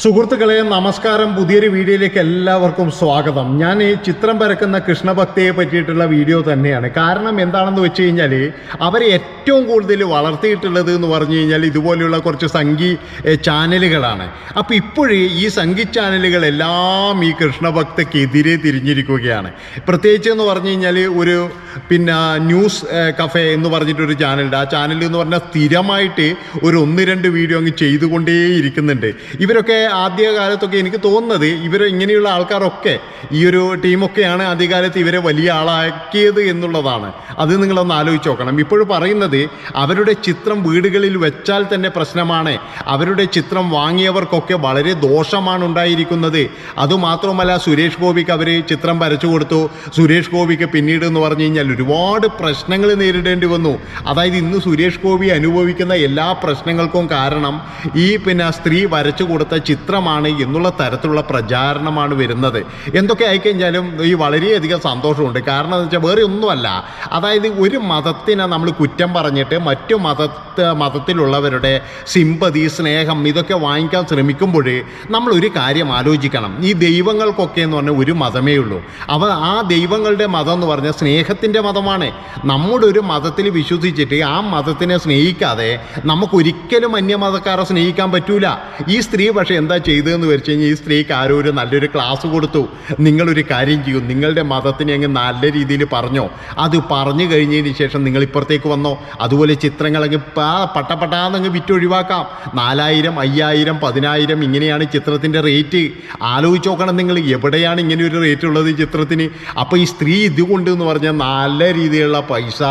സുഹൃത്തുക്കളെ നമസ്കാരം. പുതിയൊരു വീഡിയോയിലേക്ക് എല്ലാവർക്കും സ്വാഗതം. ഞാൻ ഈ ചിത്രം വരക്കുന്ന കൃഷ്ണഭക്തിയെ പറ്റിയിട്ടുള്ള വീഡിയോ തന്നെയാണ്. കാരണം എന്താണെന്ന് വെച്ച് കഴിഞ്ഞാൽ അവരെ ഏറ്റവും കൂടുതൽ വളർത്തിയിട്ടുള്ളത് എന്ന് പറഞ്ഞു കഴിഞ്ഞാൽ ഇതുപോലെയുള്ള കുറച്ച് സംഗീ ചാനലുകളാണ്. അപ്പോൾ ഇപ്പോഴേ ഈ സംഗീത് ചാനലുകളെല്ലാം ഈ കൃഷ്ണഭക്തക്കെതിരെ തിരിഞ്ഞിരിക്കുകയാണ്. പ്രത്യേകിച്ച് എന്ന് പറഞ്ഞു കഴിഞ്ഞാൽ ഒരു പിന്നെ ന്യൂസ് കഫേ എന്ന് പറഞ്ഞിട്ടൊരു ചാനലുണ്ട്. ആ ചാനൽ എന്ന് പറഞ്ഞാൽ സ്ഥിരമായിട്ട് ഒരു ഒന്ന് രണ്ട് വീഡിയോ അങ്ങ് ചെയ്തുകൊണ്ടേയിരിക്കുന്നുണ്ട്. ഇവരൊക്കെ ആദ്യകാലത്തൊക്കെ എനിക്ക് തോന്നുന്നത് ഇവർ ഇങ്ങനെയുള്ള ആൾക്കാരൊക്കെ ഈ ഒരു ടീമൊക്കെയാണ് ആദ്യകാലത്ത് ഇവരെ വലിയ ആളാക്കിയത് എന്നുള്ളതാണ്. അത് നിങ്ങളൊന്ന് ആലോചിച്ച് നോക്കണം. ഇപ്പോൾ പറയുന്നത് അവരുടെ ചിത്രം വീടുകളിൽ വെച്ചാൽ തന്നെ പ്രശ്നമാണ്. അവരുടെ ചിത്രം വാങ്ങിയവർക്കൊക്കെ വളരെ ദോഷമാണ് ഉണ്ടായിരിക്കുന്നത്. അതുമാത്രമല്ല സുരേഷ് ഗോപിക്ക് അവർ ചിത്രം വരച്ചു കൊടുത്തു. സുരേഷ് ഗോപിക്ക് പിന്നീട് എന്ന് പറഞ്ഞു കഴിഞ്ഞാൽ ഒരുപാട് പ്രശ്നങ്ങൾ നേരിടേണ്ടി വന്നു. അതായത് ഇന്ന് സുരേഷ് ഗോപി അനുഭവിക്കുന്ന എല്ലാ പ്രശ്നങ്ങൾക്കും കാരണം ഈ പിന്നെ സ്ത്രീ വരച്ചു കൊടുത്ത ചിത്രമാണ് എന്നുള്ള തരത്തിലുള്ള പ്രചാരണമാണ് വരുന്നത്. എന്തൊക്കെ ആയിക്കഴിഞ്ഞാലും ഈ വളരെയധികം സന്തോഷമുണ്ട്. കാരണം എന്ന് വെച്ചാൽ വേറെ ഒന്നുമല്ല. അതായത് ഒരു മതത്തിനെ നമ്മൾ കുറ്റം പറഞ്ഞിട്ട് മറ്റു മത മതത്തിലുള്ളവരുടെ സിമ്പതി സ്നേഹം ഇതൊക്കെ വാങ്ങിക്കാൻ ശ്രമിക്കുമ്പോൾ നമ്മൾ ഒരു കാര്യം ആലോചിക്കണം. ഈ ദൈവങ്ങൾക്കൊക്കെ എന്ന് പറഞ്ഞാൽ ഒരു മതമേ ഉള്ളൂ. അവ ആ ദൈവങ്ങളുടെ മതം എന്ന് പറഞ്ഞാൽ സ്നേഹത്തിന്റെ മതമാണ്. നമ്മുടെ ഒരു മതത്തിൽ വിശ്വസിച്ചിട്ട് ആ മതത്തിനെ സ്നേഹിക്കാതെ നമുക്കൊരിക്കലും അന്യമതക്കാരെ സ്നേഹിക്കാൻ പറ്റൂല. ഈ സ്ത്രീ പക്ഷേ എന്താ ചെയ്തതെന്ന് വെച്ച് കഴിഞ്ഞാൽ ഈ സ്ത്രീക്ക് ആരോ ഒരു നല്ലൊരു ക്ലാസ് കൊടുത്തു. നിങ്ങളൊരു കാര്യം ചെയ്യൂ. നിങ്ങളുടെ മതത്തിനെ അങ്ങ് നല്ല രീതിയിൽ പറഞ്ഞോ. അത് പറഞ്ഞു കഴിഞ്ഞതിന് ശേഷം നിങ്ങൾ ഇപ്പുറത്തേക്ക് വന്നോ. അതുപോലെ ചിത്രങ്ങളങ്ങ് പട്ടപ്പട്ടാന്നങ്ങ് വിറ്റൊഴിവാക്കാം നാലായിരം അയ്യായിരം പതിനായിരം ഇങ്ങനെയാണ് ചിത്രത്തിന്റെ റേറ്റ് ആലോചിച്ച് നോക്കണം നിങ്ങൾ എവിടെയാണ് ഇങ്ങനെ ഒരു റേറ്റ് ഉള്ളത് ചിത്രത്തിന്. അപ്പോൾ ഈ സ്ത്രീ ഇതുകൊണ്ട് എന്ന് പറഞ്ഞാൽ നല്ല രീതിയിലുള്ള പൈസ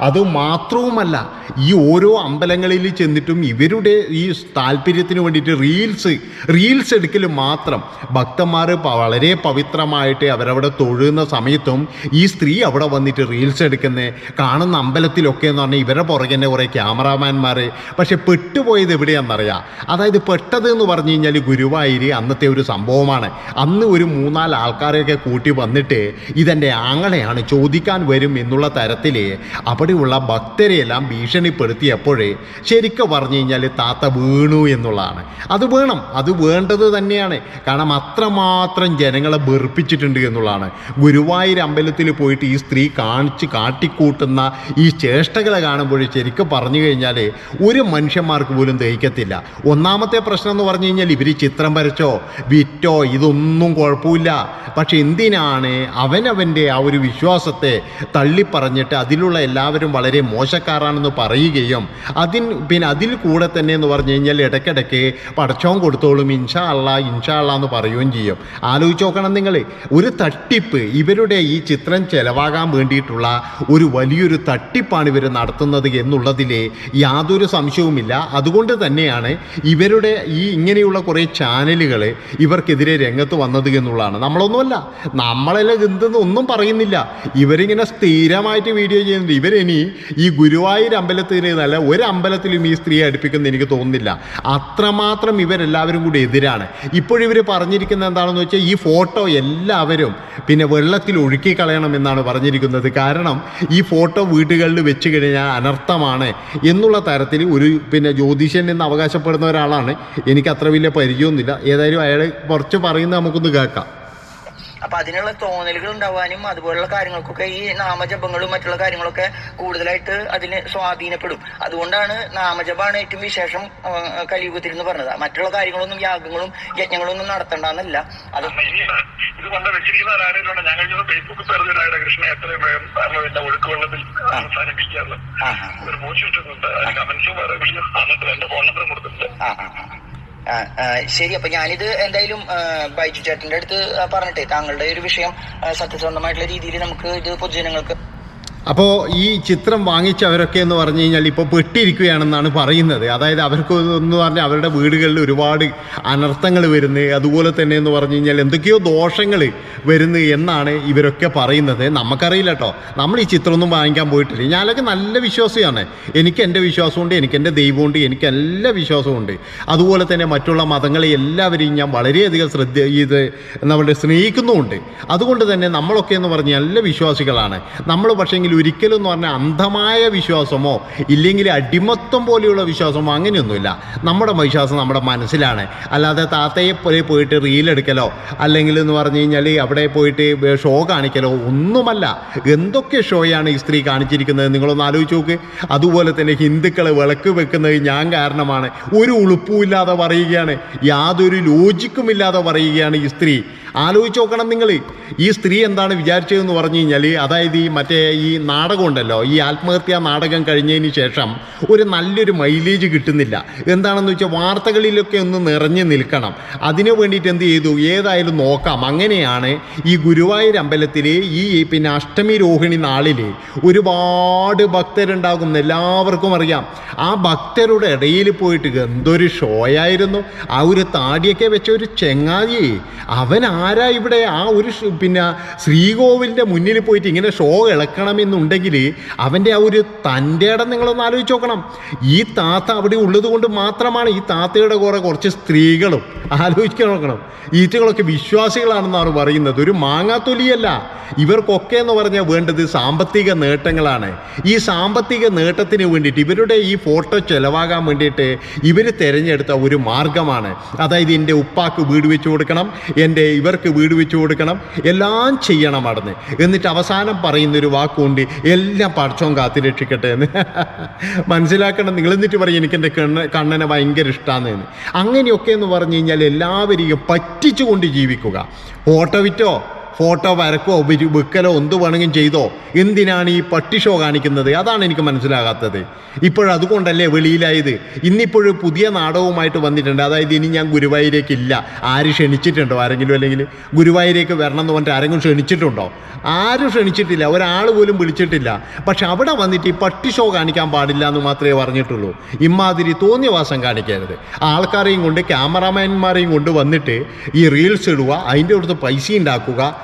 അത് മാത്രവുമല്ല ഈ ഓരോ അമ്പലങ്ങളിൽ ചെന്നിട്ടും ഇവരുടെ ഈ താല്പര്യത്തിന് വേണ്ടിയിട്ട് റീൽസ് റീൽസ് എടുക്കൽ മാത്രം. ഭക്തന്മാർ വളരെ പവിത്രമായിട്ട് അവരവിടെ തൊഴുന്ന സമയത്തും ഈ സ്ത്രീ അവിടെ വന്നിട്ട് റീൽസ് എടുക്കുന്ന കാണുന്ന അമ്പലത്തിലൊക്കെ എന്ന് പറഞ്ഞാൽ ഇവരുടെ പുറകെ കുറേ ക്യാമറാമാൻമാർ. പക്ഷെ പെട്ടുപോയത് എവിടെയാണെന്നറിയാം അതായത് പെട്ടത് എന്ന് പറഞ്ഞു കഴിഞ്ഞാൽ ഗുരുവായൂർ അന്നത്തെ ഒരു സംഭവമാണ്. അന്ന് ഒരു മൂന്നാൽ ആൾക്കാരെയൊക്കെ കൂട്ടി വന്നിട്ട് ഇതെന്റെ ആങ്ങളെയാണ് ചോദിക്കാൻ വരും എന്നുള്ള തരത്തിൽ അവിടെയുള്ള ഭക്തരെയെല്ലാം ഭീഷണിപ്പെടുത്തിയപ്പോഴേ ശരിക്കും പറഞ്ഞു കഴിഞ്ഞാൽ താത്ത വീണു എന്നുള്ളതാണ്. അത് വേണം അത് വേണ്ടത് തന്നെയാണ്. കാരണം അത്രമാത്രം ജനങ്ങളെ വെറുപ്പിച്ചിട്ടുണ്ട് എന്നുള്ളതാണ്. ഗുരുവായൂർ അമ്പലത്തിൽ പോയിട്ട് ഈ സ്ത്രീ കാണിച്ച് കാട്ടിക്കൂട്ടുന്ന ഈ ചേഷ്ടകളെ കാണുമ്പോൾ ശരിക്കും പറഞ്ഞു കഴിഞ്ഞാൽ ഒരു മനുഷ്യന്മാർക്ക് പോലും ദഹിക്കത്തില്ല. ഒന്നാമത്തെ പ്രശ്നം എന്ന് പറഞ്ഞു കഴിഞ്ഞാൽ ഇവർ ചിത്രം വരച്ചോ വിറ്റോ ഇതൊന്നും കുഴപ്പമില്ല. പക്ഷെ എന്തിനാണ് അവനവന്റെ ആ ഒരു വിശ്വാസത്തെ തള്ളിപ്പറഞ്ഞിട്ട് അതിലുള്ള എല്ലാവരും വളരെ മോശക്കാരാണെന്ന് പറയുകയും അതിൻ പിന്നെ അതിൽ കൂടെ തന്നെ എന്ന് പറഞ്ഞു കഴിഞ്ഞാൽ ഇടയ്ക്കിടയ്ക്ക് പടച്ചോൻ കൊടുത്തോളും ഇൻഷാ അള്ളാ ഇൻഷാ അള്ളാ എന്ന് പറയുകയും ചെയ്യും. ആലോചിച്ച് നോക്കണം നിങ്ങൾ ഒരു തട്ടിപ്പ് ഇവരുടെ ഈ ചിത്രം ചെലവാകാൻ വേണ്ടിയിട്ടുള്ള ഒരു വലിയൊരു തട്ടിപ്പാണ് ഇവർ നടത്തുന്നത് എന്നുള്ളതിലെ യാതൊരു സംശയവുമില്ല. അതുകൊണ്ട് തന്നെയാണ് ഇവരുടെ ഈ ഇങ്ങനെയുള്ള കുറേ ചാനലുകൾ ഇവർക്കെതിരെ രംഗത്ത് വന്നത് എന്നുള്ളതാണ്. നമ്മളൊന്നുമല്ല. നമ്മളെല്ലാം എന്തെന്ന് ഒന്നും പറയുന്നില്ല. ഇവരിങ്ങനെ സ്ഥിരമായിട്ട് വീഡിയോ ചെയ്യുന്നുണ്ട്. ഇവരിനി ഈ ഗുരുവായൂർ അമ്പലത്തിൽ നല്ല ഒരു അമ്പലത്തിലും ഈ സ്ത്രീയെ അടുപ്പിക്കുന്ന എനിക്ക് തോന്നുന്നില്ല. അത്രമാത്രം ഇവരെല്ലാവരും കൂടി എതിരാണ്. ഇപ്പോഴിവർ പറഞ്ഞിരിക്കുന്നത് എന്താണെന്ന് വെച്ചാൽ ഈ ഫോട്ടോ എല്ലാവരും പിന്നെ വെള്ളത്തിൽ ഒഴുക്കി കളയണം എന്നാണ് പറഞ്ഞിരിക്കുന്നത്. കാരണം ഈ ഫോട്ടോ വീടുകളിൽ വെച്ച് കഴിഞ്ഞാൽ അനർത്ഥമാണ് എന്നുള്ള തരത്തിൽ ഒരു പിന്നെ ജ്യോതിഷൻ എന്ന് അവകാശപ്പെടുന്ന ഒരാളാണ്. എനിക്ക് അത്ര വലിയ പരിചയമൊന്നുമില്ല. ഏതായാലും അയാൾ കുറച്ച് പറയുന്നത് നമുക്കൊന്ന് കേൾക്കാം. അപ്പൊ അതിനുള്ള തോന്നലുകൾ ഉണ്ടാവാനും അതുപോലുള്ള കാര്യങ്ങൾക്കൊക്കെ ഈ നാമജപങ്ങളും മറ്റുള്ള കാര്യങ്ങളൊക്കെ കൂടുതലായിട്ട് അതിന് സ്വാധീനപ്പെടും. അതുകൊണ്ടാണ് നാമജപമാണ് ഏറ്റവും വിശേഷം കലിയുഗത്തിൽ എന്ന് പറഞ്ഞത്. മറ്റുള്ള കാര്യങ്ങളൊന്നും യാഗങ്ങളും യജ്ഞങ്ങളൊന്നും നടത്തണ്ടെന്നല്ല. അത് ഒഴുക്കുവെള്ളത്തിൽ ഇത് കൊണ്ട് വെച്ചിരിക്കുന്ന ആരെങ്കിലും ഞാൻ ഇത് ഫേസ്ബുക്ക് പേരുന്നതിനായിട്ട് കൃഷ്ണ എത്രയും വേഗം നമ്മളിന്റെ ഒഴുക്ക് വെള്ളത്തിൽ ഒരു മോശം ഇട്ടിട്ടുണ്ട്. കമന്റ്സും വേറെ തന്നിട്ട് എന്റെ ഫോൺ നമ്പർ കൊടുത്തിട്ടുണ്ട്. ശരി അപ്പൊ ഞാനിത് എന്തായാലും ബൈജു ചേട്ടന്റെ അടുത്ത് പറഞ്ഞിട്ടേ താങ്കളുടെ ഒരു വിഷയം സത്യസന്ധമായിട്ടുള്ള രീതിയിൽ നമുക്ക് ഇത് പൊതുജനങ്ങൾക്ക് അപ്പോൾ ഈ ചിത്രം വാങ്ങിച്ചവരൊക്കെ എന്ന് പറഞ്ഞു കഴിഞ്ഞാൽ ഇപ്പോൾ പെട്ടിരിക്കുകയാണെന്നാണ് പറയുന്നത്. അതായത് അവർക്ക് എന്ന് പറഞ്ഞാൽ അവരുടെ വീടുകളിൽ ഒരുപാട് അനർത്ഥങ്ങൾ വരുന്നത് അതുപോലെ തന്നെ എന്ന് പറഞ്ഞു കഴിഞ്ഞാൽ എന്തൊക്കെയോ ദോഷങ്ങൾ വരുന്നു എന്നാണ് ഇവരൊക്കെ പറയുന്നത്. നമുക്കറിയില്ല കേട്ടോ. നമ്മൾ ഈ ചിത്രമൊന്നും വാങ്ങിക്കാൻ പോയിട്ടില്ല. ഞാനൊക്കെ നല്ല വിശ്വാസിയാണ്. എനിക്ക് എന്റെ വിശ്വാസമുണ്ട് എനിക്ക് എന്റെ ദൈവമുണ്ട് എനിക്ക് എല്ലാ വിശ്വാസമുണ്ട് അതുപോലെ തന്നെ മറ്റുള്ള മതങ്ങളെ എല്ലാവരെയും ഞാൻ വളരെയധികം ശ്രദ്ധ ഇത് നമ്മളുടെ സ്നേഹിക്കുന്നുമുണ്ട്. അതുകൊണ്ട് തന്നെ നമ്മളൊക്കെ എന്ന് പറഞ്ഞാൽ നല്ല വിശ്വാസികളാണ്. നമ്മൾ പക്ഷേങ്കിൽ ഒരിക്കലും എന്ന് പറഞ്ഞാൽ അന്ധമായ വിശ്വാസമോ ഇല്ലെങ്കിൽ അടിമത്വം പോലെയുള്ള വിശ്വാസമോ അങ്ങനെയൊന്നുമില്ല. നമ്മുടെ വിശ്വാസം നമ്മുടെ മനസ്സിലാണ്. അല്ലാതെ താത്തയെ പോലെ പോയിട്ട് റീൽ എടുക്കലോ അല്ലെങ്കിൽ എന്ന് പറഞ്ഞു കഴിഞ്ഞാൽ അവിടെ പോയിട്ട് ഷോ കാണിക്കലോ ഒന്നുമല്ല. എന്തൊക്കെ ഷോയാണ് ഈ സ്ത്രീ കാണിച്ചിരിക്കുന്നത്? നിങ്ങളൊന്ന് ആലോചിച്ച് നോക്ക്. അതുപോലെ തന്നെ ഹിന്ദുക്കളെ വിളക്ക് വെക്കുന്നത് ഞാൻ കാരണമാണ്. ഒരു ഉളുപ്പുമില്ലാതെ പറയുകയാണ്. യാതൊരു ലോജിക്കും ഇല്ലാതെ പറയുകയാണ് ഈ സ്ത്രീ. ആലോചിച്ച് നോക്കണം നിങ്ങൾ. ഈ സ്ത്രീ എന്താണ് വിചാരിച്ചതെന്ന് പറഞ്ഞു കഴിഞ്ഞാൽ അതായത് ഈ മറ്റേ ഈ നാടകം ഉണ്ടല്ലോ ഈ ആത്മഹത്യാ നാടകം കഴിഞ്ഞതിന് ശേഷം ഒരു നല്ലൊരു മൈലേജ് കിട്ടുന്നില്ല. എന്താണെന്ന് വെച്ചാൽ വാർത്തകളിലൊക്കെ ഒന്ന് നിറഞ്ഞു നിൽക്കണം. അതിനു വേണ്ടിയിട്ട് എന്ത് ചെയ്തു? ഏതായാലും നോക്കാം. അങ്ങനെയാണ് ഈ ഗുരുവായൂർ അമ്പലത്തിൽ ഈ പിന്നെ അഷ്ടമി രോഹിണി നാളിൽ ഒരുപാട് ഭക്തരുണ്ടാകും എല്ലാവർക്കും അറിയാം. ആ ഭക്തരുടെ ഇടയിൽ പോയിട്ട് എന്തൊരു ഷോയായിരുന്നു ആ ഒരു താടിയൊക്കെ വെച്ച ഒരു ചെങ്ങാതി. അവൻ ആരാ ഇവിടെ ആ ഒരു പിന്നെ ശ്രീകോവിലിന്റെ മുന്നിൽ പോയിട്ട് ഇങ്ങനെ ഷോ ഇളക്കണമെന്നുണ്ടെങ്കിൽ അവന്റെ ആ ഒരു തന്റെ ഇടം നിങ്ങളൊന്ന് ആലോചിച്ച് നോക്കണം. ഈ താത്ത അവിടെ ഉള്ളത് കൊണ്ട് മാത്രമാണ് ഈ താത്തയുടെ കുറെ കുറച്ച് സ്ത്രീകളും ആലോചിക്കാൻ നോക്കണം. ഈറ്റകളൊക്കെ വിശ്വാസികളാണെന്നാണ് പറയുന്നത്. ഒരു മാങ്ങാത്തൊലിയല്ല. ഇവർക്കൊക്കെ എന്ന് പറഞ്ഞാൽ വേണ്ടത് സാമ്പത്തിക നേട്ടങ്ങളാണ്. ഈ സാമ്പത്തിക നേട്ടത്തിന് വേണ്ടിയിട്ട് ഇവരുടെ ഈ ഫോട്ടോ ചെലവാകാൻ വേണ്ടിയിട്ട് ഇവർ തിരഞ്ഞെടുത്ത ഒരു മാർഗമാണ്. അതായത് എന്റെ ഉപ്പാക്ക് വീട് വെച്ച് കൊടുക്കണം. എന്റെ ഇവർക്ക് വീട് വെച്ചു കൊടുക്കണം. എല്ലാം ചെയ്യണം അവിടുന്ന്. എന്നിട്ട് അവസാനം പറയുന്നൊരു വാക്കുകൊണ്ട് എല്ലാം പഠിച്ചവും കാത്തി രക്ഷിക്കട്ടെ എന്ന്. മനസ്സിലാക്കണം നിങ്ങൾ എന്നിട്ട് പറയും എനിക്ക് എന്റെ കണ്ണ കണ്ണനെ ഭയങ്കര ഇഷ്ടമാണെന്ന് അങ്ങനെയൊക്കെ എന്ന് പറഞ്ഞു കഴിഞ്ഞാൽ എല്ലാവരെയും പറ്റിച്ചുകൊണ്ട് ജീവിക്കുക. ഓട്ടോ വിറ്റോ ഫോട്ടോ വരക്കോ വിരി- വെക്കലോ എന്ത് വേണമെങ്കിലും ചെയ്തോ എന്തിനാണ് ഈ പട്ടി ഷോ കാണിക്കുന്നത്? അതാണ് എനിക്ക് മനസ്സിലാകാത്തത്. ഇപ്പോഴതുകൊണ്ടല്ലേ വെളിയിലായത്? ഇന്നിപ്പോഴും പുതിയ നാടകവുമായിട്ട് വന്നിട്ടുണ്ട്. അതായത് ഇനി ഞാൻ ഗുരുവായൂരേക്കില്ല. ആര് ക്ഷണിച്ചിട്ടുണ്ടോ ആരെങ്കിലും അല്ലെങ്കിൽ ഗുരുവായൂരേക്ക് വരണം എന്ന് പറഞ്ഞിട്ട് ആരെങ്കിലും ക്ഷണിച്ചിട്ടുണ്ടോ? ആരും ക്ഷണിച്ചിട്ടില്ല. ഒരാൾ പോലും വിളിച്ചിട്ടില്ല. പക്ഷെ അവിടെ വന്നിട്ട് ഈ പട്ടി ഷോ കാണിക്കാൻ പാടില്ല എന്ന് മാത്രമേ പറഞ്ഞിട്ടുള്ളൂ. ഇമാതിരി തോന്നിയവാസം കാണിക്കരുത്. ആൾക്കാരെയും കൊണ്ട് ക്യാമറമാൻമാരെയും കൊണ്ട് വന്നിട്ട് ഈ റീൽസ് ഇടുക അതിന്റെ അടുത്ത് പൈസ ഉണ്ടാക്കുക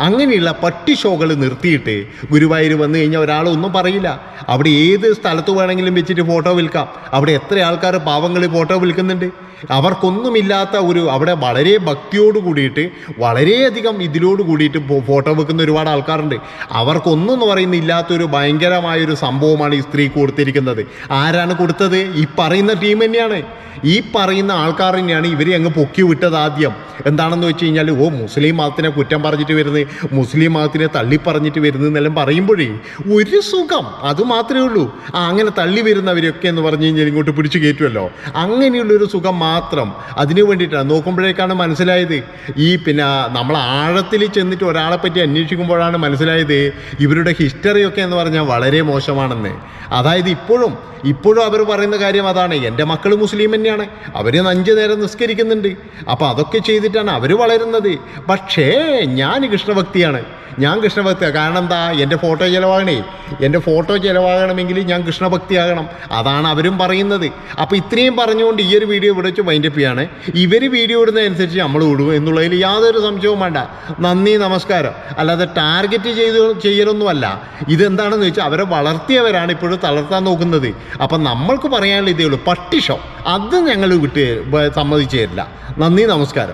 അങ്ങനെയുള്ള പട്ടി ഷോകൾ നിർത്തിയിട്ട് ഗുരുവായൂർ വന്നു കഴിഞ്ഞാൽ ഒരാളൊന്നും പറയില്ല. അവിടെ ഏത് സ്ഥലത്ത് വേണമെങ്കിലും വെച്ചിട്ട് ഫോട്ടോ വിൽക്കാം. അവിടെ എത്ര ആൾക്കാർ പാവങ്ങൾ ഫോട്ടോ വിൽക്കുന്നുണ്ട്. അവർക്കൊന്നുമില്ലാത്ത ഒരു അവിടെ വളരെ ഭക്തിയോട് കൂടിയിട്ട് വളരെയധികം ഇതിലോട് കൂടിയിട്ട് ഫോട്ടോ വെക്കുന്ന ഒരുപാട് ആൾക്കാരുണ്ട്. അവർക്കൊന്നും എന്ന് പറയുന്ന ഇല്ലാത്തൊരു ഭയങ്കരമായൊരു സംഭവമാണ് ഈ സ്ത്രീ കൊടുത്തിരിക്കുന്നത്. ആരാണ് കൊടുത്തത്? ഈ പറയുന്ന ടീം തന്നെയാണ്. ഈ പറയുന്ന ആൾക്കാർ തന്നെയാണ് ഇവരെ അങ്ങ് പൊക്കി വിട്ടത് ആദ്യം. എന്താണെന്ന് വെച്ച് കഴിഞ്ഞാൽ ഓ മുസ്ലിം മതത്തിനെ കുറ്റം പറഞ്ഞിട്ട് വരുന്നത്. മുസ്ലിം മതത്തിനെ തള്ളി പറഞ്ഞിട്ട് വരുന്നത് എന്നെല്ലാം പറയുമ്പോഴേ ഒരു സുഖം. അത് മാത്രമേ ഉള്ളൂ. ആ അങ്ങനെ തള്ളി വരുന്നവരൊക്കെ എന്ന് പറഞ്ഞു കഴിഞ്ഞാൽ ഇങ്ങോട്ട് പിടിച്ചു കയറ്റുമല്ലോ. അങ്ങനെയുള്ളൊരു സുഖം മാത്രം അതിനു വേണ്ടിയിട്ടാണ്. നോക്കുമ്പോഴേക്കാണ് മനസ്സിലായത്. ഈ പിന്നെ നമ്മൾ ആഴത്തിൽ ചെന്നിട്ട് ഒരാളെ പറ്റി അന്വേഷിക്കുമ്പോഴാണ് മനസ്സിലായത് ഇവരുടെ ഹിസ്റ്ററിയൊക്കെ എന്ന് പറഞ്ഞാൽ വളരെ മോശമാണെന്ന്. അതായത് ഇപ്പോഴും ഇപ്പോഴും അവർ പറയുന്ന കാര്യം അതാണ്. എന്റെ മക്കൾ മുസ്ലിം തന്നെയാണ്. അവർ അഞ്ച് നേരം നിസ്കരിക്കുന്നുണ്ട്. അപ്പോൾ അതൊക്കെ ചെയ്തിട്ടാണ് അവർ വളരുന്നത്. പക്ഷേ ഞാൻ കൃഷ്ണഭക്തിയാണ്. ഞാൻ കൃഷ്ണഭക്തിയാണ് കാരണം എന്താ? എന്റെ ഫോട്ടോ ചിലവാകണേ. എന്റെ ഫോട്ടോ ചിലവാകണമെങ്കിൽ ഞാൻ കൃഷ്ണഭക്തിയാകണം. അതാണ് അവരും പറയുന്നത്. അപ്പോൾ ഇത്രയും പറഞ്ഞുകൊണ്ട് ഈ ഒരു വീഡിയോ ഇവിടെ വെച്ച് വൈൻഡപ്പ് ചെയ്യാണ്. ഇവർ വീഡിയോ ഇടുന്നതനുസരിച്ച് നമ്മൾ വിടും എന്നുള്ളതിൽ യാതൊരു സംശയവും വേണ്ട. നന്ദി നമസ്കാരം. അല്ലാതെ ടാർഗറ്റ് ചെയ്ത് ചെയ്യലൊന്നുമല്ല. ഇതെന്താണെന്ന് വെച്ചാൽ അവരെ വളർത്തിയവരാണ് ഇപ്പോഴും തളർത്താൻ നോക്കുന്നത്. അപ്പം നമ്മൾക്ക് പറയാനുള്ള ഇതേ ഉള്ളൂ പട്ടിഷം. അത് ഞങ്ങൾ വിട്ട് സമ്മതിച്ചു തരില്ല നന്ദി നമസ്കാരം.